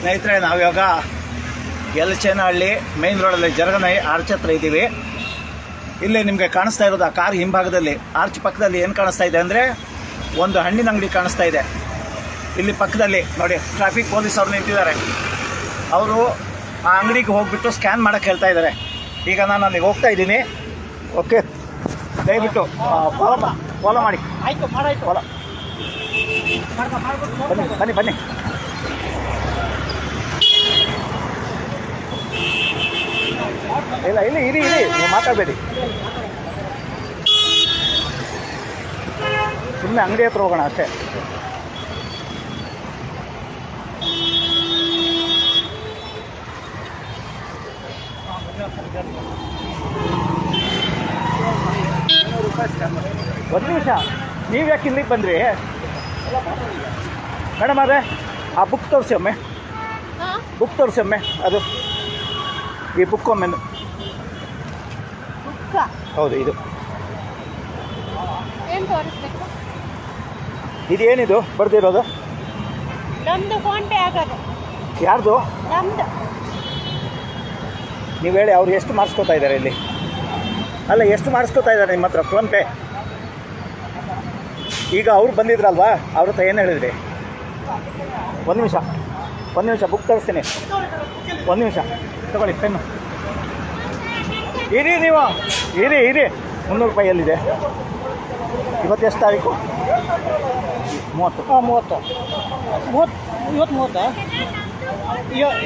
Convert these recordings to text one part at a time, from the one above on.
ಸ್ನೇಹಿತರೆ ನಾವಿವಾಗ ಯಲಚೇನಹಳ್ಳಿ ಮೇನ್ ರೋಡಲ್ಲಿ ಜರಗನೈ ಆರ್ಚ್ ಹತ್ರ ಇದ್ದೀವಿ. ಇಲ್ಲಿ ನಿಮಗೆ ಕಾಣಿಸ್ತಾ ಇರೋದು ಆ ಕಾರ್ ಹಿಂಭಾಗದಲ್ಲಿ. ಆರ್ಚ್ ಪಕ್ಕದಲ್ಲಿ ಏನು ಕಾಣಿಸ್ತಾ ಇದೆ ಅಂದರೆ ಒಂದು ಹಣ್ಣಿನ ಅಂಗಡಿ ಕಾಣಿಸ್ತಾ ಇದೆ. ಇಲ್ಲಿ ಪಕ್ಕದಲ್ಲಿ ನೋಡಿ ಟ್ರಾಫಿಕ್ ಪೊಲೀಸ್ ಅವ್ರು ನಿಂತಿದ್ದಾರೆ ಅವರು ಆ ಅಂಗಡಿಗೆ ಹೋಗಿಬಿಟ್ಟು ಸ್ಕ್ಯಾನ್ ಮಾಡೋಕ್ಕೆ ಹೇಳ್ತಾ ಇದ್ದಾರೆ. ಈಗ ನಾನು ಅಲ್ಲಿಗೆ ಹೋಗ್ತಾ ಇದ್ದೀನಿ. ಓಕೆ ದಯವಿಟ್ಟು ಫಾಲೋ ಫಾಲೋ ಮಾಡಿ. ಆಯಿತು ಫಾಲೋ ಬನ್ನಿ ಬನ್ನಿ ಬನ್ನಿ. ಇಲ್ಲ ಇಲ್ಲಿ ಇರಿ ಇರಿ. ನೀವು ಮಾತಾಡಬೇಡಿ. ಸುಮ್ಮನೆ ಅಂಗಡಿ ಹತ್ರ ಹೋಗೋಣ ಅಷ್ಟೇ. ಒಂದು ನಿಮಿಷ. ನೀವು ಯಾಕೆ ಇಲ್ಲಿಗೆ ಬಂದ್ರಿ? ಮೇಡಮ್ ಅದೇ ಆ ಬುಕ್ ತೋರಿಸಿ ಒಮ್ಮೆ. ಬುಕ್ ತೋರಿಸಿ ಒಮ್ಮೆ ಅದು. ಈ ಬುಕ್ ಒಮ್ಮೆ ಹೌದು ಇದು. ಏನು ತೋರಿಸ್ಬೇಕು? ಇದೇನಿದು? ಬರ್ದಿರೋದು? ನಮ್ದು ಫೋನ್ ಪೇ ಆಗೋದು. ಯಾರ್ದು? ನಮ್ದು. ನೀವು ಹೇಳಿ ಅವ್ರು ಎಷ್ಟು ಮಾಡಿಸ್ಕೊತಾ ಇದ್ದಾರೆ ಇಲ್ಲಿ? ಅಲ್ಲ ಎಷ್ಟು ಮಾಡಿಸ್ಕೊತಾ ಇದ್ದಾರೆ ನಿಮ್ಮ ಹತ್ರ ಫೋನ್ಪೇ ಈಗ ಅವ್ರು ಬಂದಿದ್ರಲ್ವಾ? ಅವ್ರ ಹತ್ರ ಏನು ಹೇಳಿದ್ರಿ? ಒಂದು ನಿಮಿಷ ಒಂದು ನಿಮಿಷ ಬುಕ್ ತರಿಸ್ತೀನಿ. ಒಂದು ನಿಮಿಷ ತಗೊಳ್ಳಿ ಪೆನ್ನು ಇರಿ ನೀವು. ಇರಿ ಇರಿ. ಮುನ್ನೂರು ರೂಪಾಯಿ ಎಲ್ಲಿದೆ ಇವತ್ತು ಎಷ್ಟು ತಾರೀಕು? ಮೂವತ್ತು. ಹಾಂ ಮೂವತ್ತು. ಮೂವತ್ತು ಇವತ್ತು ಮೂವತ್ತಾ?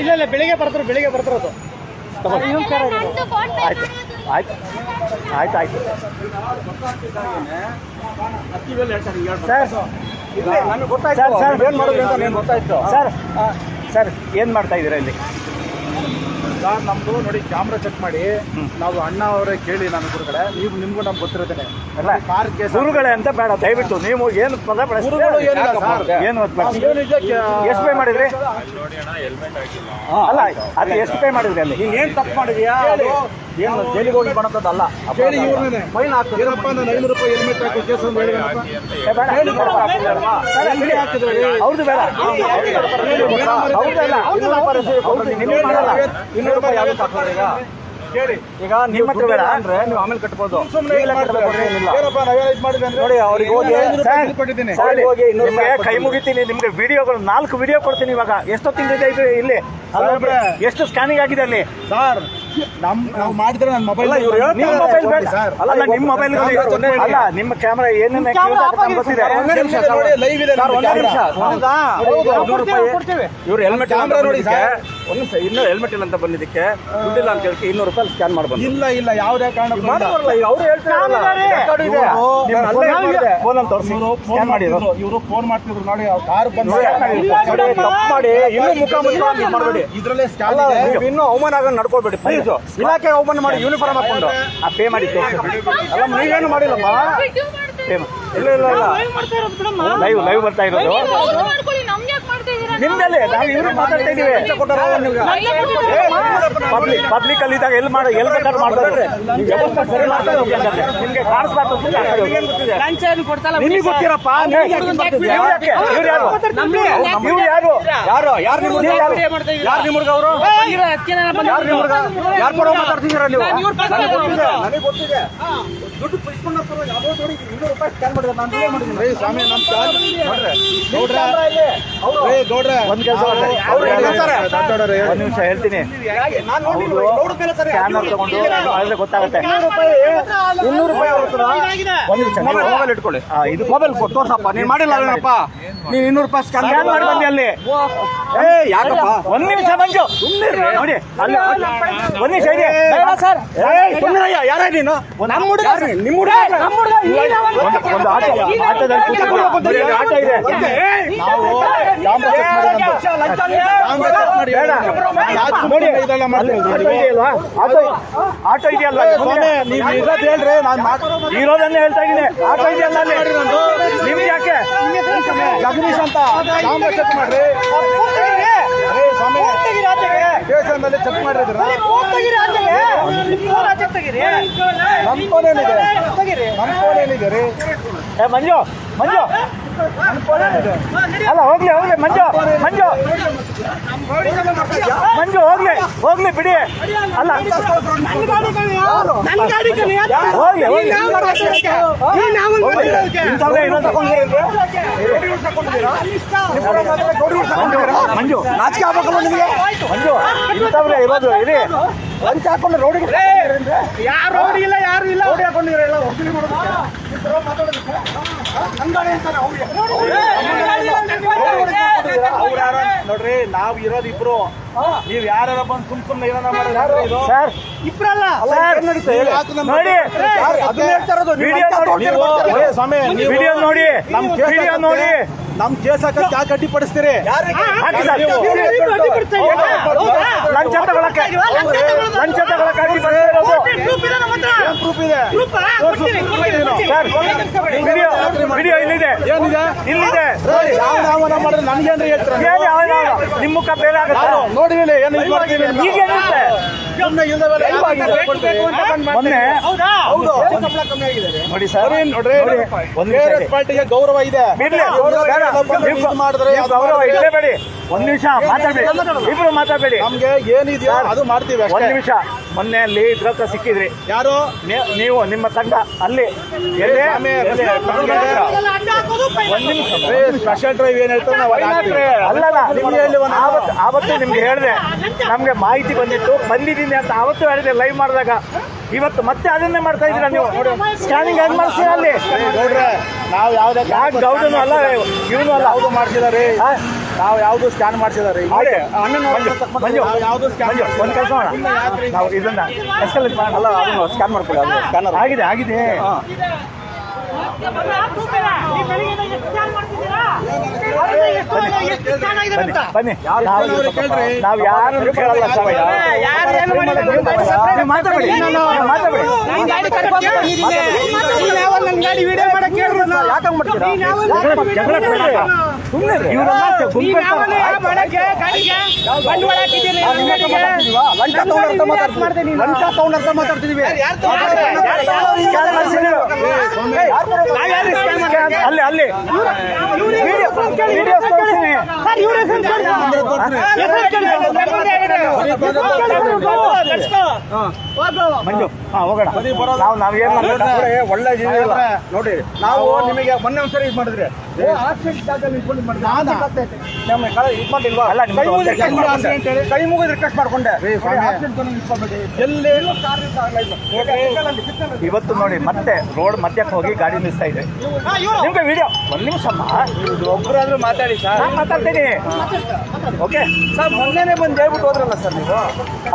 ಇಲ್ಲ ಇಲ್ಲ ಬೆಳಿಗ್ಗೆ ಬರ್ತಾರೆ ಬೆಳಿಗ್ಗೆ ಬರ್ತಿರೋದು ಆಯ್ತು ಆಯ್ತು ಆಯ್ತು ಆಯ್ತು. ಸರ್ ನನಗೆ ಗೊತ್ತಾಯ್ತು. Sir, sir. ಏನು ಮಾಡೋದು ಅಂತ ನನಗೆ ಗೊತ್ತಾಯ್ತು. ಸರ್ ಸರ್ ಏನು ಮಾಡ್ತಾ ಇದ್ದೀರಾ ಇಲ್ಲಿ? ಸರ್ ನಮ್ದು ನೋಡಿ ಕ್ಯಾಮ್ರಾ ಚೆಕ್ ಮಾಡಿ. ನಾವು ಅಣ್ಣ ಅವರೇ ಕೇಳಿ ನಾನು ಗುರುಗಳೇ ನೀವು ನಿಮ್ಗೂ ನಮ್ಗೆ ಗೊತ್ತಿರುತ್ತೇನೆ ಅಲ್ಲ ಕಾರ್ ಕೇಸ್ ಗುರುಗಳೇ ಅಂತ ಬೇಡ ದಯವಿಟ್ಟು ನೀವು ಏನು ಪದ ಗುರುಗಳು ಏನಿಲ್ಲ ಸರ್. ಏನು ಎಷ್ಟು ಪೇ ಮಾಡಿದ್ರಿ? ಅಲ್ಲ ಅದು ಎಷ್ಟು ಪೇ ಮಾಡಿದ್ರಿ ಅಲ್ಲಿ? ನೀನ್ ಏನ್ ತಪ್ಪು ಮಾಡಿದ್ಯಾ ಏನು ಜೈಲಿಗೆ ಹೋಗಿ ಇವ್ರನ್ನೇ. ಫೈನ್ ಹಾಕ್ತದೆ ಏನಪ್ಪ ನಾನು ಐನೂರು ರೂಪಾಯಿ ಹೆಲ್ಮೆಟ್ ಹಾಕಿ ಕೇಸ್ ಅಂತ. ಹೇಳಿ ಬೇಡ. ಅವ್ರದ್ದು ಇನ್ನೂರು ರೂಪಾಯಿ ಹಾಕ್ತಾರೆ ಈಗ? ಕೇಳಿ. ಈಗ ನಿಮ್ಮ ಹತ್ರ ಬೇಡ ಅಂದ್ರೆ ನೀವು ಆಮೇಲೆ ಕಟ್ಬೋದು. ನೋಡಿ ಅವ್ರಿಗೆ ಹೋಗಿ. ಹೋಗಿ ಇನ್ನೂರು ನಿಮ್ಗೆ ಕೈ ಮುಗಿತೀನಿ. ನಿಮ್ಗೆ ವಿಡಿಯೋಗಳು ನಾಲ್ಕು ವಿಡಿಯೋ ಕೊಡ್ತೀನಿ ಇವಾಗ. ಎಷ್ಟೊತ್ತಿಂದ ಇದೆ ಇಲ್ಲಿ. ಎಷ್ಟು ಸ್ಕ್ಯಾನಿಂಗ್ ಆಗಿದೆ ಅಲ್ಲಿ? ಸರ್ ನಮ್ ನಾವು ಮಾಡಿದ್ರೆ ನನ್ನ ಮೊಬೈಲ್. ನಿಮ್ಮ ಮೊಬೈಲ್ ಬೇಡ. ಸರ್. ಅಲ್ಲ ನಿಮ್ಮ ಮೊಬೈಲ್ ಅಲ್ಲ ನಿಮ್ಮ ಕ್ಯಾಮ್ರಾ ಏನೇನು ಗೊತ್ತಿದೆ. ಇದೆ ಇವ್ರು ಹೆಲ್ಮೆಟ್ ನೋಡಿ ಸರ್. ಒಂದು ಇನ್ನೂ ಹೆಲ್ಮೆಟ್ ಇಲ್ಲ ಅಂತ ಬಂದಿದ್ದಕ್ಕೆ. ದುಡ್ಡಿಲ್ಲ ಅಂತ ಹೇಳಿ ಇನ್ನೂರು ರೂಪಾಯಿ ಸ್ಕ್ಯಾನ್ ಮಾಡಬಹುದು ಇಲ್ಲ ಇಲ್ಲ ಯಾವುದೇ ಕಾರಣಕ್ಕೂ ಇಲ್ಲ. ಮಾಡ್ತಾರಲ್ಲ ಈಗ ಅವ್ರು ರೆಕಾರ್ಡ್ ಇದೆ. ಅಲ್ಲೇ ಇದು ಮಾಡಿದೆ. ಫೋನಲ್ಲಿ ತೋರಿಸಿ. ಫೋನ್ ಸ್ಕ್ಯಾನ್ ಇವರು ಫೋನ್ ಮಾಡ್ತಿದ್ರು ನೋಡಿ ಕಾರ್ ಬಂದು ತಪ್ಪು ಮಾಡಿ. ಇನ್ನು ಮುಖ ಮುಚ್ಕೊಂಡು ಮಾಡಬೇಡಿ. ಇದ್ರಲ್ಲೇ ಸ್ಕ್ಯಾನ್ ಇದೆ. ನೀವು ಇನ್ನೂ ಅವಮಾನ ಆಗ ನಡ್ಕೊಳ್ಬೇಡಿ ಪ್ಲೀಸ್ ಇಲಾಖೆ ಅವಮಾನ ಮಾಡಿ ಯೂನಿಫಾರ್ಮ್ ಹಾಕೊಂಡು. ಆ ಪೇ ಮಾಡಿ ಅಲ್ಲ ನೀವೇನು ಮಾಡಿಲ್ಲಮ್ಮ? ಇಲ್ಲ ಇಲ್ಲ ಇಲ್ಲ. ಲೈವ್ ಲೈವ್ ಬರ್ತಾ ಇರೋದು. ನಿಮ್ದಲ್ಲಿ ನಾವು ಇವ್ರು ಮಾತಾಡ್ತಾ ಇದೀವಿ ಪಬ್ಲಿಕ್ ಪಬ್ಲಿಕ್ ಅಲ್ಲಿ ಇದ್ದಾಗ ಎಲ್ಲಿ ಮಾಡಿ ಎಲ್ಲಿ ಬೇಕಾದ್ರೆ ಮಾಡ್ತಾರೆ ವ್ಯವಸ್ಥೆ ಸರಿ ಮಾಡ್ತಾರೆ ನಿಮ್ಗೆ ಕಾಣಿಸ್ಬಾರ್ದು. ನಿಮಗೆ ಗೊತ್ತಿರಪ್ಪ? ನೀವು ಯಾಕೆ? ಇವ್ರು ಯಾರು ಇವ್ರು ಯಾರು? ಯಾರು ಯಾರು? ನಿಮ್ಮ ಯಾರು? ಯಾರು? ನಿಮ್ಮ ಹುಡುಗ ಅವರು? ಯಾರು ನಿಮ್ಮ ಹುಡುಗ ಯಾರು ಪರ ಮಾತಾಡ್ತಿದ್ದೀರಾ ನೀವು? ನನಗೆ ಗೊತ್ತಿದೆ. ದುಡ್ಡು ಪೈಸ್ಕೊಂಡ ಪರ ಯಾವುದೋ ನೋಡಿ ಇನ್ನೂರು ರೂಪಾಯಿ ಸ್ಕ್ಯಾನ್ ಮಾಡಿದ್ರೆ ನಾನು ಮಾಡಿದ್ದೀನಿ? ಸ್ವಾಮಿ ನಮ್ ಚಾರ್ಜ್ ಗೌಡ್ರ ಏ ಗೌಡ್ರೆ ಒಂದ್ ಕೆಲಸ. ಒಂದ್ ನಿಮಿಷ ಹೇಳ್ತೀನಿ. ಸ್ಕ್ಯಾನರ್ ತಗೊಂಡು ಆದ್ರೆ ಗೊತ್ತಾಗುತ್ತೆ. ಇನ್ನೂರು ರೂಪಾಯಿ ಒಂದ್ ನಿಮಿಷ ಮೊಬೈಲ್ ಇಟ್ಕೊಳ್ಳಿ. ಇದು ಮೊಬೈಲ್ ತೋರ್ಸಪ್ಪ ನೀನ್ ಮಾಡಿಲ್ಲ ಏನಪ್ಪ ನೀನ್ ಇನ್ನೂರು ರೂಪಾಯಿ ಸ್ಕ್ಯಾನ್ ಮಾಡಿ ಬಂದಿ ಅಲ್ಲಿ. ಏ ಯಾಕಪ್ಪ? ಒಂದ್ ನಿಮಿಷ ಮಂಜು ನೋಡಿ. ಅಲ್ಲಿ ಒಂದ್ ನಿಮಿಷ ಇದೆ. ಸರ್. ಸುಮ್ಮನೆ ಯಾರ ನೀನು? ನಮ್ಮ ಹುಡುಗ ನಿಮ್ಮ ಹುಡುಗ ನಮ್ಮ ಹುಡುಗ ಒಂದು ಆಟೋ ಆಟೋದಲ್ಲಿ ಆಟೋ ಇದೆ. ನಾವು ಆಟೋ ಇದೆಯಲ್ಲ ನೀವು ಇರೋದು ಹೇಳ್ರಿ ನಾನು ಇರೋದನ್ನೇ ಹೇಳ್ತಾ ಇದ್ದೀನಿ ಆಟೋ ಇದೆಯಲ್ಲ ನಿಮ್ಗೆ ಯಾಕೆ ಜಗದೀಶ್ ಅಂತ ಚೆಕ್ ಮಾಡ್ರಿ ಸ್ಟೇಷನ್ದಲ್ಲಿ ಚೆಕ್ ಮಾಡಿದ್ರ ನಮ್ಮ ಫೋನ್ ಏನಿದೆ ನಮ್ಮ ಫೋನ್ ಏನಿದೆ ರೀ ಮಂಜು. ಮಂಜು. ಅಲ್ಲ ಹೋಗ್ಲಿ ಹೋಗ್ಲಿ ಮಂಜು ಮಂಜು. ಮಂಜು ಹೋಗ್ಲಿ ಹೋಗ್ಲಿ ಬಿಡಿ. ಅಲ್ಲ. ಹೋಗ್ಲಿ. ಮಂಜು, ಮಂಜು ನಾಚಿಕೆ ಆಗ್ಬೇಕಲ್ಲ ನಿಮಗೆ? ಮಂಜು ಇಂಥವ್ರೇ ಇರೋದು ಇರಿ. ಲಂಚ ಹಾಕೊಂಡು ರೋಡ್ ಯಾರು ರೋಡ್ ಇಲ್ಲ ಯಾರು ಇಲ್ಲ? ರೋಡಿ ಹಾಕೊಂಡಿರಲ್ಲ ನೋಡ್ರಿ ನಾವ್ ಇರೋದ್ ಇಬ್ರು. ನೀವ್ ಯಾರ ಬಂದು ಸುಮ್ ಸುಮ್ನೆ ಇರೋಣ ಸರ್ ಇಬ್ರಲ್ಲ? ನೋಡಿ. ಅದನ್ನ ಹೇಳ್ತಾ ಇರೋದು ಸ್ವಾಮಿ ವಿಡಿಯೋ ನೋಡಿ. ನಮ್ ವಿಡಿಯೋ ನೋಡಿ. ನಮ್ ಕೇಸ್ ಹಾಕಕ್ಕೆ ಯಾಕೆ ಅಡ್ಡಿ ಪಡಿಸ್ತೀರಿ ಹಾಕಿ ಸರ್? ಲಂಚ ತಗೊಳಕ್ಕೆ. ವಿಡಿಯೋ ಇಲ್ಲಿದೆ. ಇಲ್ಲಿದೆ. ಮಾಡಿದ್ರೆ ನನಗೇನ್ರಿ ಹೇಳ್ತೀರ ನಿಮ್ಮ ಮುಖ ಬೇರೆ ಆಗುತ್ತೆ? ನೋಡಿ ಏನು. ಈಗ ಏನಿರುತ್ತೆ ನೋಡಿ ಸರ್. ನೋಡ್ರಿ ನೋಡಿ, ಒಂದ್ ನಿಮಿಷ KRS ಪಾರ್ಟಿಗೆ ಗೌರವ ಇದೆ. ಮಾಡಿದ್ರೆ ಗೌರವ ಇಡಲೇಬೇಡಿ ಒಂದ್ ನಿಮಿಷ ಮಾತಾಡ್ಬೇಡಿ. ಇಬ್ರು ಮಾತಾಡ್ಬೇಡಿ. ನಮ್ಗೆ ಏನಿದೆಯೋ ಅದು ಮಾಡ್ತೀವಿ ಒಂದ್ ನಿಮಿಷ. ಮೊನ್ನೆ ಅಲ್ಲಿ ಇದ್ರ ಹತ್ರ ಸಿಕ್ಕಿದ್ರಿ. ಯಾರು? ನೀ- ನೀವು ನಿಮ್ಮ ತಂಡ ಅಲ್ಲಿ. ಸ್ಪೆಷಲ್ ಡ್ರೈವ್ ಏನ್ ಹೇಳ್ತಾರೆ. ಅಲ್ಲಲ್ಲ ನಿಮ್ಗೆ ಹೇಳಿ ಒಂದು- ಆವತ್ತು ಆವತ್ತು ನಿಮ್ಗೆ ಹೇಳಿದೆ. ನಮ್ಗೆ ಮಾಹಿತಿ ಬಂದಿತ್ತು. ಬಂದಿದ್ದೀನಿ ಅಂತ ಅವತ್ತು ಹೇಳಿದೆ ಲೈವ್ ಮಾಡಿದಾಗ. ಇವತ್ತು ಮತ್ತೆ ಅದನ್ನೇ ಮಾಡ್ತಾ ಇದ್ದೀರಾ ನೀವು? ಸ್ಕ್ಯಾನಿಂಗ್ ಹೆಂಗ್ ಮಾಡ್ತೀರಾ ಅಲ್ಲಿ? ನಾವು ಯಾವ್ದೇ ಗೌಡನು ಅಲ್ಲ ಇವನು ಅಲ್ಲ. ಹೌದು ಮಾಡ್ಸಿದಾರೆ ಹಾ? ನಾವು ಯಾವುದು ಸ್ಕ್ಯಾನ್ ಮಾಡ್ಸಿದಾರೆ ಯಾವ್ದು ಸ್ಕ್ಯಾನ್ ಒಂದ್ ಕೆಲಸ ಮಾಡೋಣ. ನಾವು ಇದನ್ನ ಎಸ್ಕಲೇಟ್ ಮಾಡೋಣ. ಅಲ್ಲ ಅದನ್ನು ಸ್ಕ್ಯಾನ್ ಮಾಡ್ಕೊಳ್ಳಿ ಸ್ಕ್ಯಾನರ್ ಆಗಿದೆ ಆಗಿದೆ. ಬನ್ನಿ ಬನ್ನಿ ನಾವು ಯಾರು ಕೇಳಲ್ಲ ಮಾತಾಡಿ. ಮಾತಾಡ್ತಿದೀವಿ. ಅಲ್ಲಿ ಅಲ್ಲಿ ವಿಡಿಯೋ ವಿಡಿಯೋ ತೋರಿಸ್ತೀನಿ ಮಂಜು ಹಾ ಹೋಗೋಣ. ನಾವು ಒಳ್ಳೆ ಇಲ್ಲ. ನೋಡಿ ನಾವು ನಿಮಗೆ ಮೊನ್ನೆ ಒಂದ್ಸರಿ ಇದು ಮಾಡಿದ್ರಿ. ಕೈ ಮುಗಿದು ರಿಕ್ವೆಸ್ಟ್ ಮಾಡ್ಕೊಂಡೆ. ಇವತ್ತು ನೋಡಿ ಮತ್ತೆ ರೋಡ್ ಮಧ್ಯಕ್ಕೆ ಹೋಗಿ ಗಾಡಿ ಮಿಸ್ ಇದೆ. ನಿಮ್ಗೆ ವಿಡಿಯೋ ಒಂದ್ ನಿಮಿಷ ಒಬ್ಬರಾದ್ರೂ ಮಾತಾಡಿ ಸರ್. ಮಾತಾಡ್ತೀನಿ. ಓಕೆ. ಸರ್ ಮೊನ್ನೆನೆ ಬಂದು ಹೇಳ್ಬಿಟ್ಟು ಹೋದ್ರಲ್ಲ ಸರ್ ನೀವು?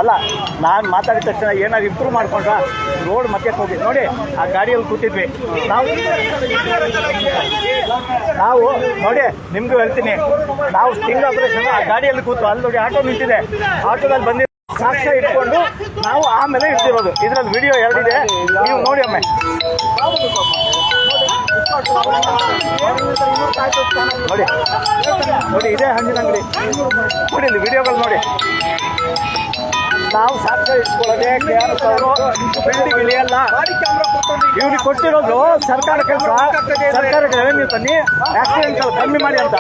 ಅಲ್ಲ ನಾನು ಮಾತಾಡಿದ ತಕ್ಷಣ ಏನಾದ್ರು ಇಂಪ್ರೂವ್ ಮಾಡ್ಕೊಂಡ್ರ? ರೋಡ್ ಮಧ್ಯಕ್ಕೆ ಹೋಗಿ. ನೋಡಿ, ಆ ಗಾಡಿಯಲ್ಲಿ ಕೂತಿದ್ವಿ. ನಾವು ನಾವು ನೋಡಿ, ನಿಮ್ಗೂ ಹೇಳ್ತೀನಿ. ನಾವು ಸ್ಟಿಂಗ್ ಆಪರೇಷನ್ ಆ ಗಾಡಿಯಲ್ಲಿ ಕೂತು ಅಲ್ಲಿ ನೋಡಿ ಆಟೋ ನಿಂತಿದೆ. ಆಟೋದಲ್ಲಿ ಬಂದಿ ಸಾಕ್ಷ್ಯ ಇಟ್ಕೊಂಡು ನಾವು ಆಮೇಲೆ ಇಡ್ತಿರೋದು ಇದ್ರಲ್ಲಿ ವಿಡಿಯೋ ಎರಡಿದೆ. ನೀವು ನೋಡಿ ಒಮ್ಮೆ. ನೋಡಿ. ನೋಡಿ, ಇದೇ ಹಣ್ಣಿನ ಅಂಗಡಿ. ನೋಡಿ, ಇಲ್ಲಿ ವಿಡಿಯೋಗಳು ನೋಡಿ. ನಾವು ಸಾಕ್ಷ್ಯ ಇಟ್ಕೊಳ್ಳೋದೇ ಕೆ ಆರ್ ಎಸ್ ಅವರು ಬಿಲ್ಡಿಂಗ್ ಇಳಿಯಲ್ಲ ಇವ್ರಿಗೆ ಕೊಟ್ಟಿರೋದು ಸರ್ಕಾರ ಕೆಲಸ. ಸರ್ಕಾರಕ್ಕೆ ರೆವೆನ್ಯೂ ತನ್ನಿ ಆಕ್ಸಿಡೆಂಟ್ ಕಮ್ಮಿ ಮಾಡಿ ಅಂತ.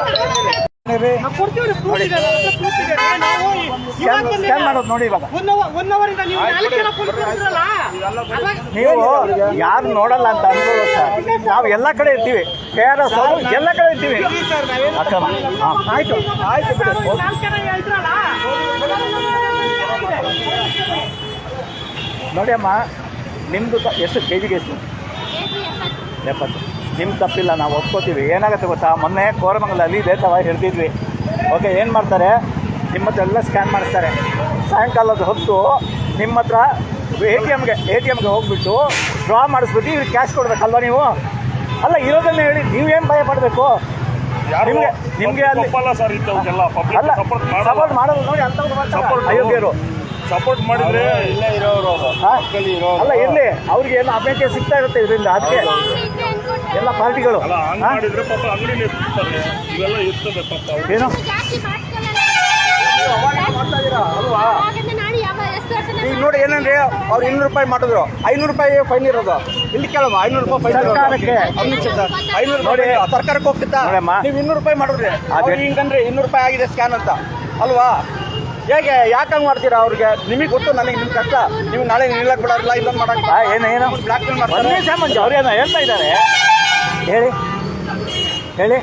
ಸ್ಕ್ಯಾನ್ ಸ್ಕ್ಯಾನ್ ಮಾಡೋದು ನೋಡಿ ಇವಾಗ. ನೀವು ಯಾರು ನೋಡಲ್ಲ ಅಂತ ಅನ್ಕೋ ಸರ್. ನಾವು ಎಲ್ಲ ಕಡೆ ಇರ್ತೀವಿ. ಕೆ ಆರ್ ಎಸ್ ಅವರು ಎಲ್ಲ ಕಡೆ ಇರ್ತೀವಿ. ಅಕ್ರಮ ಆಯ್ತು ಆಯ್ತು ನೋಡಿ ಅಮ್ಮ ನಿಮ್ಮದು ಎಷ್ಟು ಕೆ ಜಿಗೆ ಎಷ್ಟು? ಎಪ್ಪತ್ತು. ನಿಮ್ಮ ತಪ್ಪಿಲ್ಲ, ನಾವು ಒಪ್ಕೋತೀವಿ. ಏನಾಗುತ್ತೆ ಗೊತ್ತಾ? ಮೊನ್ನೆ ಕೋರಮಂಗಲಲ್ಲಿ ಇದೇ ತವ ಹಿಡಿದಿದ್ವಿ ಓಕೆ ಏನು ಮಾಡ್ತಾರೆ? ನಿಮ್ಮ ಹತ್ರ ಎಲ್ಲ ಸ್ಕ್ಯಾನ್ ಮಾಡಿಸ್ತಾರೆ. ಸಾಯಂಕಾಲದ ಹೊತ್ತು ನಿಮ್ಮ ಹತ್ರ ಎ ಟಿ ಎಮ್ಗೆ ಎ ಟಿ ಎಮ್ಗೆ ಹೋಗ್ಬಿಟ್ಟು ಡ್ರಾ ಮಾಡಿಸ್ಬಿಟ್ಟು ಇವ್ರಿಗೆ ಕ್ಯಾಶ್ ಕೊಡ್ಬೇಕಲ್ವ ನೀವು? ಅಲ್ಲ, ಇರೋದನ್ನ ಹೇಳಿ ನೀವೇನು ಭಯ ಪಡಬೇಕು? ನಿಮಗೆ ನಿಮಗೆ ಅಲ್ಲಿ ಸರ್ ಪಬ್ಲಿಕ್ ಸಪೋರ್ಟ್ ಸಪೋರ್ಟ್ ಮಾಡೋದು ನೋಡಿ ಅಂಥವ್ರು ಮಾಡ್ತಾರೆ. ಅಯೋಗ್ಯರು. ಸಪೋರ್ಟ್ ಮಾಡಿದ್ರೆ ಇಲ್ಲ ಇರೋರು? ಅಲ್ಲ ಇರ್ಲಿ. ಅವ್ರಿಗೆ ಏನು ಅಭ್ಯರ್ಥಿ ಸಿಗ್ತಾ ಇರುತ್ತೆ ಇದರಿಂದ ಅದಕ್ಕೆ ಎಲ್ಲ ಪಾರ್ಟಿಗಳು. ಅಲ್ಲ ಹಂಗ್? ಮಾಡಿದ್ರೆ ಪಾಪ ಅಂಗಡಿಲಿ ಇರ್ತಾರೆ. ಇವೆಲ್ಲ ಇರ್ತದೆ ಪಾಪ ಏನು? ಈಗ ನೋಡಿ ಏನಂದ್ರೆ ಅವ್ರು ಇನ್ನೂರು ರೂಪಾಯಿ ಮಾಡಿದ್ರು. ಐನೂರು ರೂಪಾಯಿ ಫೈನ್ ಇರೋದು. ಇಲ್ಲಿ ಕೇಳಮ್ಮ ಐನೂರು ರೂಪಾಯಿ ಫೈನ್ ಸರ್ಕಾರಕ್ಕೆ. ಐನೂರು ನೋಡಿ. ಸರ್ಕಾರಕ್ಕೆ ಹೋಗ್ತಿತ್ತ? ನೀವು ಇನ್ನೂರು ರೂಪಾಯಿ ಮಾಡಿದ್ರಿ. ಅದೇ. ಅವ್ರು ಹಿಂಗಂದ್ರೆ ಇನ್ನೂರು ರೂಪಾಯಿ ಆಗಿದೆ ಸ್ಕ್ಯಾನ್ ಅಂತ. ಅಲ್ವಾ? ಹೇಗೆ ಯಾಕೆ ಹಂಗೆ ಮಾಡ್ತೀರಾ ಅವ್ರಿಗೆ? ನಿಮಗೆ ಗೊತ್ತು ನನಗೆ ನಿಮ್ಮ ಕಷ್ಟ. ನೀವು ನಾಳೆ ನಿಲ್ಲಕ್ಕೆ ಬಿಡೋಲ್ಲ ಇಲ್ಲೊಂದು ಮಾಡಕ್ಕೆ ಆ, ಏನು ಏನೋ? ಬ್ಲಾಕ್ ಮೇಲ್ ಮಾಡ್ತಾರೆ ನಿಮಿಷ ಮಂಜು ಅವ್ರೇನೋ ಹೇಳ್ತಾ ಇದ್ದಾರೆ. ಹೇಳಿ. ಹೇಳಿ.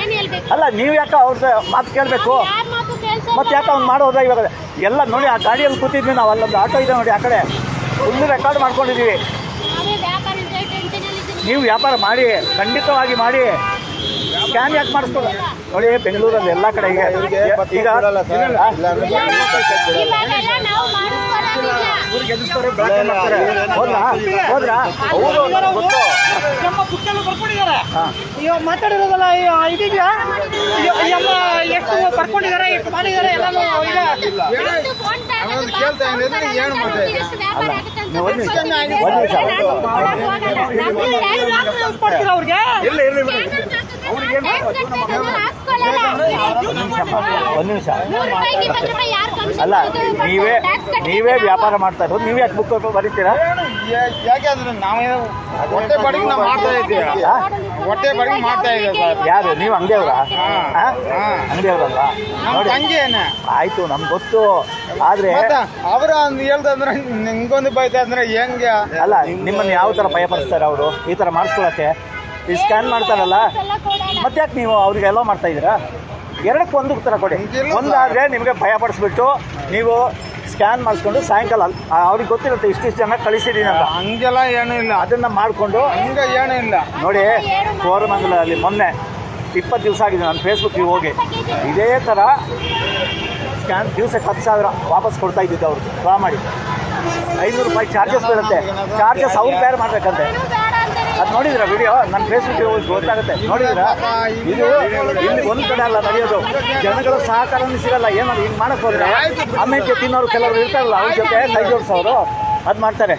ಏನ್ ಹೇಳ್ಬೇಕು? ಅಲ್ಲ ನೀವು ಯಾಕೆ ಅವ್ರದ್ದು ಮಾತು ಕೇಳಬೇಕು. ಮತ್ತೆ ಯಾಕೆ ಅವ್ನು ಮಾಡೋದ ಇವಾಗ ಎಲ್ಲ ನೋಡಿ ಆ ಗಾಡಿಯಲ್ಲಿ ಕೂತಿದ್ವಿ ನಾವು ಅಲ್ಲೊಂದು ಆಟೋ ಇದೆ ನೋಡಿ ಆ ಕಡೆ. ಫುಲ್ ರೆಕಾರ್ಡ್ ಮಾಡ್ಕೊಂಡಿದ್ದೀವಿ. ನಾವೇ ವ್ಯಾಪಾರ ಮಾಡಿ ಖಂಡಿತವಾಗಿ ಮಾಡಿ. ಸ್ಕ್ಯಾನ್ ಯಾಕೆ ಮಾಡಿಸ್ಕೊಳ ನೋಡಿ ಬೆಂಗಳೂರಲ್ಲಿ ಎಲ್ಲ ಕಡೆ ಈಗ ಈಗ ಹೋದ್ರಾ ಹೋದ್ರಾ ಗೊತ್ತು ನಮ್ಮ ಪುಟ್ಟಲ್ಲಿ ಬರ್ಕೊಂಡಿದ್ದಾರೆ ಇವಾಗ ಮಾತಾಡಿರೋದಲ್ಲ ಈ- ಇದೀಗ ಎಷ್ಟು ಬರ್ಕೊಂಡಿದ್ದಾರೆ ಎಷ್ಟು ಮಾಡಿದ್ದಾರೆ ಎಲ್ಲಾನು ಈಗ ಅವ್ರಿಗೆ ಒಂದು ನಿಮಿಷ. ಅಲ್ಲ ನೀವೇ ನೀವೇ ವ್ಯಾಪಾರ ಮಾಡ್ತಾ ಇರೋದು ನೀವೇ ಯಾಕೆ ಬುಕ್ ಬರೀತೀರಾ? ಯಾಕೆಂದ್ರೆ ನಾವೇನು ಹೊಟ್ಟೆ ಬಾಡಿಗೆ ನಾವು ಮಾಡ್ತಾ ಇದ್ದೀವಿ? ಹೊಟ್ಟೆ ಬಡಿಗೆ ಮಾಡ್ತಾ ಇದ್ದೀವಿ ಸರ್. ಯಾರು ನೀವು ಅಂಗಡಿಯವ್ರಾ? ಹಾ. ಅಂಗಡಿಯವ್ರಲ್ವಾ ನೋಡಿ. ತಂಗಿಯೇನ ಆಯ್ತು ನಮ್ಗೆ ಗೊತ್ತು. ಆದ್ರೆ ಅವ್ರ ಹೇಳ್ದಂದ್ರೆ ನಿಮ್ಗೊಂದು ಬೈತಾ ಅಂದ್ರೆ ಹೆಂಗೆ? ಅಲ್ಲ ನಿಮ್ಮನ್ನ ಯಾವ ತರ ಭಯಪಡಿಸ್ತಾರೆ ಅವರು? ಈ ತರ ಮಾಡಿಸ್ಕೊಳಕ್ಕೆ? ಈ ಸ್ಕ್ಯಾನ್ ಮಾಡ್ತಾರಲ್ಲ? ಮತ್ತೆ ಯಾಕೆ ನೀವು ಅವ್ರಿಗೆ ಎಲ್ಲೋ ಮಾಡ್ತಾ ಇದ್ದೀರಾ? ಎರಡಕ್ಕೆ ಒಂದು ಉತ್ತರ ಕೊಡಿ. ಒಂದಾದರೆ ನಿಮಗೆ ಭಯ ಪಡಿಸ್ಬಿಟ್ಟು ನೀವು ಸ್ಕ್ಯಾನ್ ಮಾಡಿಸ್ಕೊಂಡು ಸಾಯಂಕಾಲ ಅವ್ರಿಗೆ ಗೊತ್ತಿರುತ್ತೆ ಇಷ್ಟಿಷ್ಟು ಜನ ಕಳಿಸಿದೀನಿ ಅಂತ. ಹಂಗೆಲ್ಲ ಏನೂ ಇಲ್ಲ. ಅದನ್ನು ಮಾಡಿಕೊಂಡು ಹಂಗೆ ಏನೂ ಇಲ್ಲ. ನೋಡಿ ಅಲ್ಲಿ ಮೊನ್ನೆ ಇಪ್ಪತ್ತು ದಿವಸ ಆಗಿದೆ ನಾನು ಫೇಸ್ಬುಕ್ಕಿಗೆ ಹೋಗಿ. ಇದೇ ಥರ ಸ್ಕ್ಯಾನ್ ದಿವಸಕ್ಕೆ ಹತ್ತು ಸಾವಿರ ವಾಪಸ್ ಕೊಡ್ತಾ ಇದ್ದಿದ್ದು ಅವರು ಡ್ರಾ ಮಾಡಿ. ಐನೂರು ರೂಪಾಯಿ ಚಾರ್ಜಸ್ ಬರುತ್ತೆ ಚಾರ್ಜಸ್ ಅವ್ರು ಬೇರೆ ಮಾಡ್ಬೇಕಂತೆ. ಅದು ನೋಡಿದ್ರ ವಿಡಿಯೋ ನನ್ನ ಫೇಸ್ಬುಕ್ ಗೊತ್ತಾಗುತ್ತೆ. ನೋಡಿದ್ರ? ಇದು ಇಲ್ಲಿ ಒಂದು ಕಡೆ ಅಲ್ಲ ನಡೆಯೋದು. ಜನಗಳ ಸಹಕಾರನೂ ಸಿಗಲ್ಲ. ಏನಾದ್ರು ಹಿಂಗೆ ಮಾಡಕ್ ಹೋದ್ರೆ ಆಮೇಲೆ ತಿನ್ನೋರು ಕೆಲವರು ಇರ್ತಾರಲ್ಲ ಅವ್ರ ಜೊತೆ ಕೈ ಜೋಡಿಸೋರು. ಅದು ಮಾಡ್ತಾರೆ.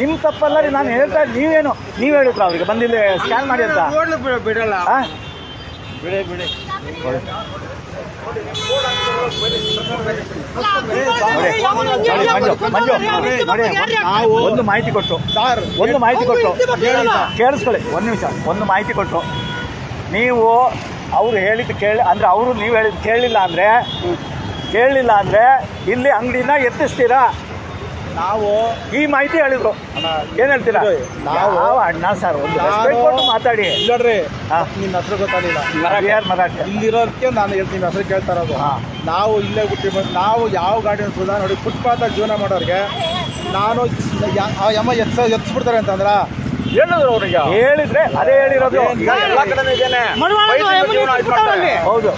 ನಿಮ್ಮ ತಪ್ಪಲ್ಲ ರೀ ನಾನು ಹೇಳ್ತಾ ನೀವೇನು? ನೀವು ಹೇಳಿದ್ರ ಅವ್ರಿಗೆ? ಬಂದಿಲ್ಲಿ ಸ್ಕ್ಯಾನ್ ಮಾಡಿ ಅಂತ. ಬಿಡಲ್ಲ? ಬಿಡಿ ಬಿಡಿ. ಒಂದು ಮಾಹಿತಿ ಕೊಟ್ಟು. ಸರ್ ಒಂದು ಮಾಹಿತಿ ಕೊಟ್ಟು. ಕೇಳಿಸ್ಕೊಳ್ಳಿ. ಒಂದು ನಿಮಿಷ. ಒಂದು ಮಾಹಿತಿ ಕೊಟ್ಟು. ನೀವು ಅವ್ರು ಹೇಳಿದ್ದು ಕೇಳಿ ಅಂದರೆ ಅವರು ನೀವು ಹೇಳಿದ್ದು ಕೇಳಿಲ್ಲ ಅಂದರೆ ಕೇಳಲಿಲ್ಲ ಅಂದರೆ ಇಲ್ಲಿ ಅಂಗಡಿನ ಎತ್ತಿಸ್ತೀರಾ? ನಾವು ಈ ಮಾಹಿತಿ ಹೇಳಿದ್ರು. ಏನ್ ಹೇಳ್ತೀರಾ? ನಾವು- ನಾವು ಅಣ್ಣ ಸರ್? ಒಂದು ಕೊಟ್ಟು ಮಾತಾಡಿ. ನೋಡ್ರಿ. ನಿನ್ನ ಹೆಸರು ಗೊತ್ತಾಗಲಿಲ್ಲ. ಯಾರು ಮರಾಠಿ. ಇಲ್ಲಿರೋದಕ್ಕೆ ನಾನು ಹೇಳ್ತೀನಿ ಹೆಸರು ಕೇಳ್ತಾ ಇರೋದು. ನಾವು ಇಲ್ಲೇ ಹುಟ್ಟಿ ಬಂದು ನಾವು ಯಾವ ಗಾಡಿ ಸುಧಾ ನೋಡಿ ಫುಟ್ಪಾತ್ ಜೀವನ ಮಾಡೋರಿಗೆ ನಾನು ಯಮ್ಮ ಎತ್ಸ ಎತ್ಸ್ಬಿಡ್ತಾರೆ ಅಂತಂದ್ರ? ಹೇಳಿದ್ರು ಅವ್ರಿಗೆ. ಹೇಳಿದ್ರೆ ಅದೇ ಹೇಳಿರೋದು. ಎಲ್ಲ ಕಡೆ ಇದೇನೆ. ಹೌದು.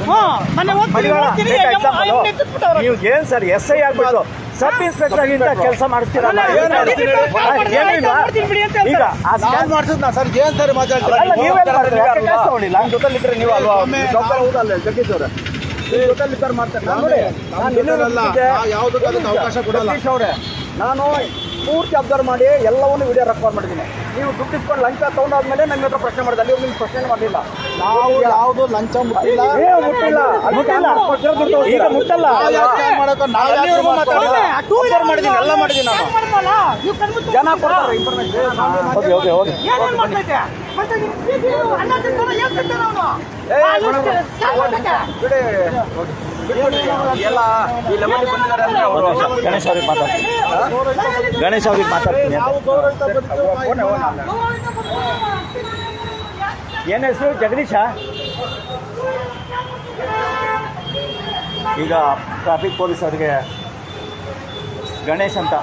ನೀವು ಏನ್ ಸರ್ ಎಸ್ ಐ ಆಗ್ಬಿಟ್ಟು? ಸಬ್ ಇನ್ಸ್ಪೆಕ್ಟರ್ ಆಗಿಂತ ಕೆಲಸ ಮಾಡ್ತೀರಾ ಅಲ್ಲ, ಏನ್ ಮಾಡ್ತೀನಿ ಹೇಳ್ತೀರಿ? ಬಿಡಿ, ಆ, ಮಾಡ್ತೀನಿ ಏನೂ ಇಲ್ಲ. ಮಾಡ್ತೀನಿ ಬಿಡಿ ಅಂತ ಈಗ ಆ ಮಾಡ್ಸಿದ್ನ ಸರ್ ಏನ್ ಸರಿ ಮಾತಾಡ್ತೀರಾ? ಅಲ್ಲ ನೀವು? ಅಲ್ವಾ? ಕೆಲಸ ತಗೊಂಡಿಲ್ಲ ನಮ್ಮ ಜೊತೆಲಿದ್ರೆ ನೀವು ಅಲ್ವಾ? ಡಾಕ್ಟರ್ ಹೌದಲ್ಲ ಅವರೇ. ನಿಮ್ಮ ಜೊತೆಲಿ ಇದ್ದಾರೆ ಮಾಡ್ತಾರೆ ಅವಕಾಶ ಕೊಡಲ್ಲ. ನಾನು ಪೂರ್ತಿ ಅಬ್ಸರ್ವ್ ಮಾಡಿ ಎಲ್ಲವನ್ನೂ ವಿಡಿಯೋ ರೆಕಾರ್ಡ್ ಮಾಡಿದ್ದೀನಿ. ನೀವು ದುಡ್ಡು ಇಸ್ಕೊಂಡು ಲಂಚ ತಗೊಂಡಾದ್ಮೇಲೆ ನನ್ನ ಹತ್ರ ಪ್ರಶ್ನೆ ಮಾಡಿದೆ. ಅಲ್ಲಿ ನಿಮ್ಗೆ ಪ್ರಶ್ನೆ ಮಾಡಲಿಲ್ಲ. ನಾವು ಯಾವುದು ಲಂಚ ಮುಟ್ಟಿಲ್ಲ. ಮುಟ್ಟಿಲ್ಲ. ಮುಟ್ಟಿಲ್ಲ. ಈಗ ಮುಟ್ಟಲ್ಲ. Observe ಎಲ್ಲ ಮಾಡಿದ್ದೀನಿ ನಾನು. ನೀವು ಕಣ್ಮುಚ್ಚಿ ಜನ ಕೊಡ್ತಾರೆ ಇನ್ಫಾರ್ಮೇಶನ್ ಬಿಡಿ. ಗಣೇಶ್ ಅವ್ರಿಗೆ ಮಾತಾಡ್ತೀನಿ. ಗಣೇಶ್ ಅವ್ರಿಗೆ ಮಾತಾಡ್ತೀನಿ ಏನ್ ಹೆಸರು? ಜಗದೀಶ? ಈಗ ಟ್ರಾಫಿಕ್ ಪೊಲೀಸ್ ಅವರಿಗೆ ಗಣೇಶ್ ಅಂತ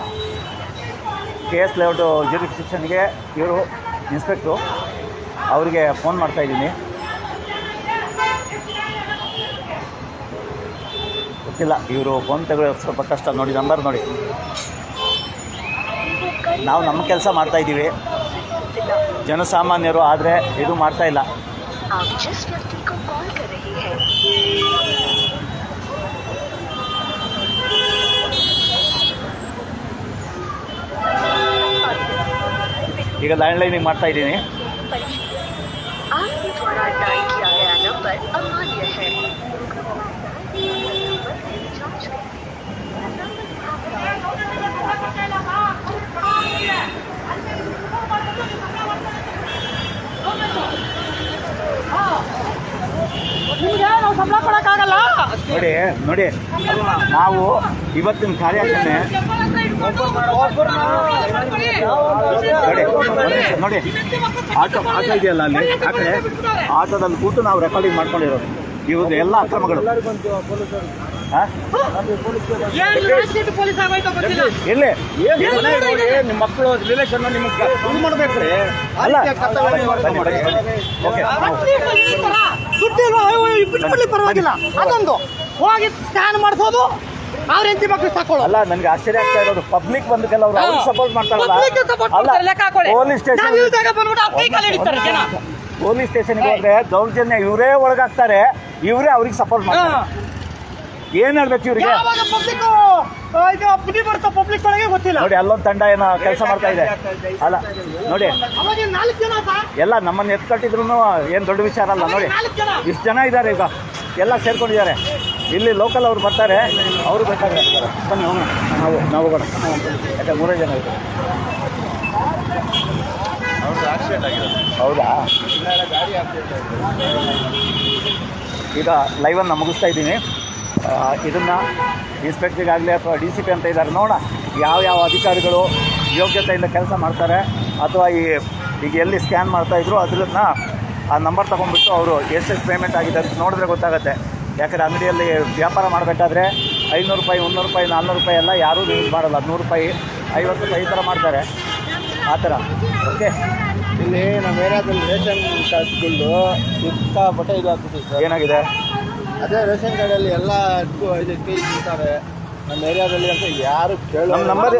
ಕೆ ಎಸ್ ಲೇಔಟು ಜ್ಯೂರಿಸ್ಟಿಕ್ಷನ್ಗೆ ಇವರು ಇನ್ಸ್ಪೆಕ್ಟ್ರು ಅವರಿಗೆ ಫೋನ್ ಮಾಡ್ತಾ ಗೊತ್ತಿಲ್ಲ ಇವರು ಫೋನ್ ತೆಗೆದು ಸ್ವಲ್ಪ ಕಷ್ಟ. ನೋಡಿ ನಂಬರ್ ನೋಡಿ. ನಾವು ನಮ್ಮ ಕೆಲಸ ಮಾಡ್ತಾ ಮಾಡ್ತಾಯಿದ್ದೀವಿ ಜನಸಾಮಾನ್ಯರು ಆದರೆ ಇದು ಮಾಡ್ತಾ ಇಲ್ಲ. ಈಗ ಲ್ಯಾಂಡ್ಲೈನಿಗೆ ಮಾಡ್ತಾಯಿದ್ದೀನಿ ನೋಡಿ ನೋಡಿ. ನಾವು ಇವತ್ತಿನ ಕಾರ್ಯಾಚರಣೆ ನೋಡಿ ನೋಡಿ ಆಟೋ ಆಟೋ ಇದೆಯಲ್ಲ ಅಲ್ಲಿ? ಆ ಕಡೆ ಆಟೋದಲ್ಲಿ ಕೂತು ನಾವು ರೆಕಾರ್ಡಿಂಗ್ ಮಾಡ್ಕೊಂಡಿರೋದು. ಇವ್ರದ್ದು ಎಲ್ಲ ಅಕ್ರಮಗಳು. ನಿಮ್ಮ ಮಕ್ಕಳು ರಿಲೇಷನ್ ನಿಮಗೆ ಮಾಡ್ಬೇಕ್ರಿ ಅಲ್ಲ. ಓಕೆ ಪರವಾಗಿಲ್ಲ. ಅದೊಂದು. ಹೋಗಿ ಸ್ಕ್ಯಾನ್ ಮಾಡಿಸೋದು ಅವ್ರ ಹೆಂಡತಿ ಮಕ್ಕಳು ತಕೊಳ್ಳೋದು ಅಲ್ಲ ನನಗೆ ಆಶ್ಚರ್ಯ ಆಗ್ತಾ ಇರೋದು. ಪಬ್ಲಿಕ್ ಬಂದಕ್ಕೆಲ್ಲ ಅವ್ರು ಸಪೋರ್ಟ್ ಮಾಡ್ತಾರಲ್ಲ. Public support ಅಲ್ಲ ಮಾಡ್ತಾರೆ, ಲೆಕ್ಕ ಹಾಕೊಳ್ಳಿ. ಪೊಲೀಸ್ ನಾವ್ ಸ್ಟೇಷನ್ ಇಲ್ದಾಗ ಬಂದ್ಬಿಟ್ಟು ಅವ್ರ ಕೈ ಕಾಲು ಹಿಡಿತಾರೆ ಜನ. ಪೊಲೀಸ್ ಸ್ಟೇಷನ್ಗೆ ಹೋದ್ರೆ ದೌರ್ಜನ್ಯ ಇವರೇ ಒಳಗಾಗ್ತಾರೆ. ಇವರೇ ಅವ್ರಿಗೆ ಸಪೋರ್ಟ್ ಮಾಡ್ತಾರೆ. ಏನ್ ಹೇಳ್ಬೇಕು ಇವ್ರಿಗೆ? ಯಾವಾಗ ಪಬ್ಲಿಕ್ ಇದು ಪಬ್ಲಿಕ್ ಒಳಗೆ ಗೊತ್ತಿಲ್ಲ. ನೋಡಿ ಅಲ್ಲೊಂದು ತಂಡ ಏನೋ ಕೆಲಸ ಮಾಡ್ತಾ ಇದೆ. ಅಲ್ಲ ನೋಡಿ. ಅವಾಗ ನಾಲ್ಕು ಜನ ಸರ್ ಎಲ್ಲ ನಮ್ಮನ್ನ ಎತ್ಕಟ್ಟಿದ್ರು ಏನ್ ದೊಡ್ಡ ವಿಚಾರ ಅಲ್ಲ ನೋಡಿ. ಇಷ್ಟು ಜನ ಇದ್ದಾರೆ ಈಗ. ಎಲ್ಲ ಸೇರ್ಕೊಂಡಿದ್ದಾರೆ. ಇಲ್ಲಿ ಲೋಕಲ್ ಅವ್ರು ಬರ್ತಾರೆ ಅವರು ಬೇಕಾದ್ರೆ ಬನ್ನಿ ಹೋಗೋಣ. ನಾವು ನಾವು ಹೋಗೋಣ. ಯಾಕಂದ್ರೆ ಮೂರೇ ಜನ ಇದ್ದಾರೆ ಹೌದಾ? ಈಗ ಲೈವನ್ನು ಮುಗಿಸ್ತಾ ಇದ್ದೀನಿ. ಇದನ್ನು ಇನ್ಸ್ಪೆಕ್ಟ್ರಿಗಾಗಲಿ ಅಥವಾ ಡಿ ಸಿ ಪಿ ಅಂತ ಇದ್ದಾರೆ ನೋಡೋಣ. ಯಾವ ಯಾವ ಅಧಿಕಾರಿಗಳು ಯೋಗ್ಯತೆಯಿಂದ ಕೆಲಸ ಮಾಡ್ತಾರೆ ಅಥವಾ ಈ ಈಗ ಎಲ್ಲಿ ಸ್ಕ್ಯಾನ್ ಮಾಡ್ತಾಯಿದ್ರು ಅದನ್ನ ಆ ನಂಬರ್ ತೊಗೊಂಡ್ಬಿಟ್ಟು ಅವರು ಎಷ್ಟೆಷ್ಟು ಪೇಮೆಂಟ್ ಆಗಿದೆ ಅಂತ ನೋಡಿದ್ರೆ ಗೊತ್ತಾಗುತ್ತೆ. ಯಾಕಂದರೆ ಅಂಗಡಿಯಲ್ಲಿ ವ್ಯಾಪಾರ ಮಾಡಬೇಕಾದ್ರೆ ಐನೂರು ರೂಪಾಯಿ ಮುನ್ನೂರು ರೂಪಾಯಿ ನಾನ್ನೂರು ರೂಪಾಯಿ ಎಲ್ಲ ಯಾರೂ ಯೂಸ್ ಮಾಡಲ್ಲ. ನೂರು ರೂಪಾಯಿ ಐವತ್ತು ರೂಪಾಯಿ ಈ ಥರ ಮಾಡ್ತಾರೆ. ಆ ಥರ ಓಕೆ ಇಲ್ಲಿ ನಮ್ಮ ಏರಿಯಾದಲ್ಲಿ ರೇಷನ್ ಕಾರ್ಡ್ಗಳು ಸಿಕ್ಕಾಪಟ್ಟೆ ಇದು ಆಗ್ತದೆ ಸರ್. ಏನಾಗಿದೆ? ಅದೇ ರೇಷನ್ ಕಾರ್ಡಲ್ಲಿ ಎಲ್ಲ ಇದಕ್ಕೆ ಇರ್ತಾರೆ ನಮ್ಮ ಏರಿಯಾದಲ್ಲಿ ಅಂತ ಯಾರು ಕೇಳೋ ನಮ್ಮ ನಂಬರ್